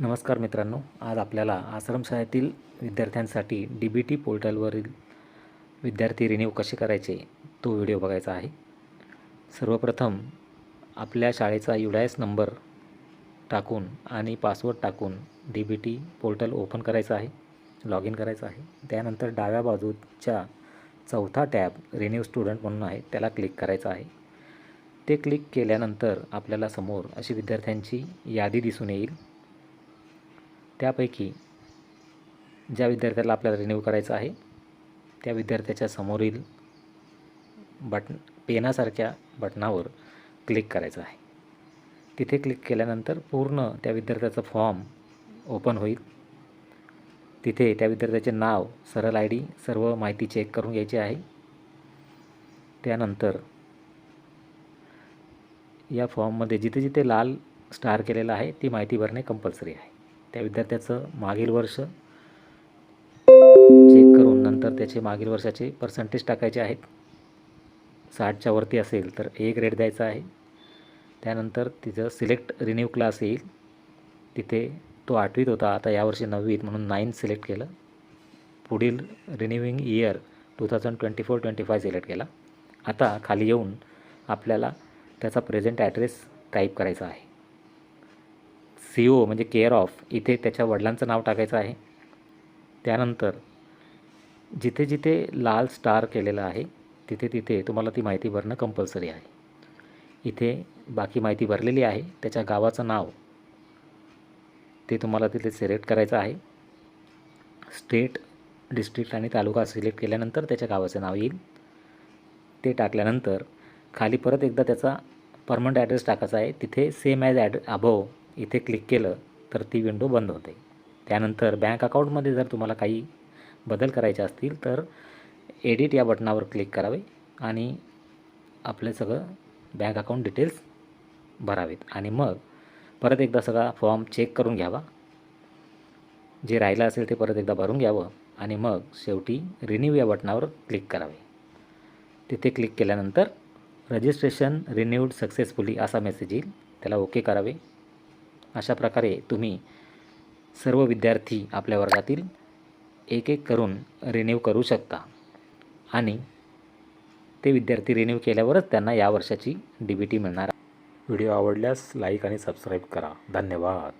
नमस्कार मित्रांनो आज आपल्याला आश्रमशाळेतील विद्यार्थ्यांसाठी डी बी टी पोर्टलवरील विद्यार्थी रिन्यू कसे करायचे तो व्हिडिओ बघायचा आहे. सर्वप्रथम आपल्या शाळेचा यू एस नंबर टाकून आणि पासवर्ड टाकून D B T portal open करायचं आहे लॉग इन करायचं आहे. त्यानंतर डाव्या बाजूच्या चौथा टॅब रिन्यू स्टुडंट म्हणून आहे त्याला क्लिक करायचं आहे. ते क्लिक केल्यानंतर आपल्याला समोर अशी विद्यार्थ्यांची यादी दिसून येईल. त्यापैकी ज्या विद्यार्थ्याला आपल्याला रिन्यू करायचं आहे त्या विद्यार्थ्याच्या समोरील बटन पेनासारख्या बटनावर क्लिक करायचं आहे. तिथे क्लिक केल्यानंतर पूर्ण त्या विद्यार्थ्याचा फॉर्म ओपन होईल. तिथे त्या विद्यार्थ्याचे नाव सरळ आय डी सर्व माहिती चेक करून घ्यायची आहे. त्यानंतर या फॉर्ममध्ये जिथे जिथे लाल स्टार केलेला आहे ती माहिती भरणे कंपल्सरी आहे. त्या विद्यार्थ्याचं मागील वर्ष चेक करून नंतर त्याचे मागील वर्षाचे पर्सेंटेज टाकायचे आहेत. साठच्या वरती असेल तर ए ग्रेड द्यायचा आहे. त्यानंतर तिचं सिलेक्ट रिन्यू क्लास येईल. तिथे तो आठवीत होता. आता यावर्षी नववीत म्हणून नाईन्थ सिलेक्ट केलं. पुढील renewing year two thousand twenty four twenty five select केला. आता खाली येऊन आपल्याला त्याचा प्रेझेंट ॲड्रेस टाईप करायचा आहे. सी ओ म्हणजे केअर ऑफ इथे त्याच्या वडिलांचं नाव टाकायचं आहे. त्यानंतर जिथे जिथे लाल स्टार केलेलं आहे तिथे तिथे तुम्हाला ती माहिती भरणं कंपल्सरी आहे. इथे बाकी माहिती भरलेली आहे त्याच्या गावाचं नाव ते तुम्हाला तिथे सिलेक्ट करायचं आहे. स्टेट डिस्ट्रिक्ट आणि तालुका सिलेक्ट केल्यानंतर त्याच्या गावाचं नाव येईल. ते टाकल्यानंतर खाली परत एकदा त्याचा परमनंट ॲड्रेस टाकायचा आहे. तिथे सेम ॲज ॲड अभव इथे क्लिक केलं तर ती विंडो बंद होते. त्यानंतर बँक अकाउंटमध्ये जर तुम्हाला काही बदल करायचे असतील तर एडिट या बटनावर क्लिक करावे आणि आपले सगळं बँक अकाउंट डिटेल्स भरावेत. आणि मग परत एकदा सगळा फॉर्म चेक करून घ्यावा. जे राहिलं असेल ते परत एकदा भरून घ्यावं आणि मग शेवटी रिन्यू या बटनावर क्लिक करावे. तिथे क्लिक केल्यानंतर रजिस्ट्रेशन रिन्यूड सक्सेसफुली असा मेसेज येईल. त्याला ओके करावे. अशा प्रकारे तुम्ही सर्व विद्यार्थी आपल्या वर्गातील एक एक करून रिन्यू करू शकता. आणि ते विद्यार्थी रिन्यू केल्यावरच त्यांना या वर्षाची डी बी टी मिळणार व्हिडिओ आवडल्यास लाईक आणि सबस्क्राईब करा. धन्यवाद.